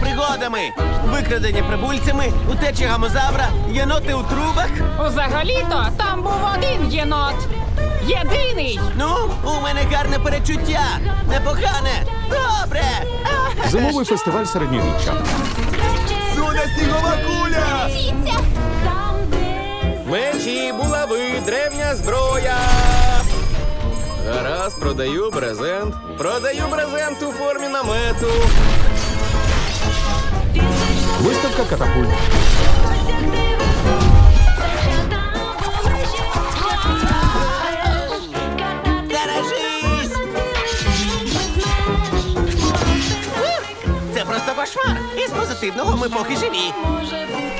пригодами. Викрадення прибульцями, утечі гамозавра, єноти у трубах. Взагалі-то там був один єнот. Єдиний. Ну, у мене гарне перечуття. Непогане. Добре. Зимовий фестиваль середньовіччя. Суня снігова куля! Де Мечі, булави, древня зброя. Гаразд, продаю брезент. Продаю брезент у формі намету. Виставка катапульт. Це просто кошмар. Із позитивного ми поки живі. може бути.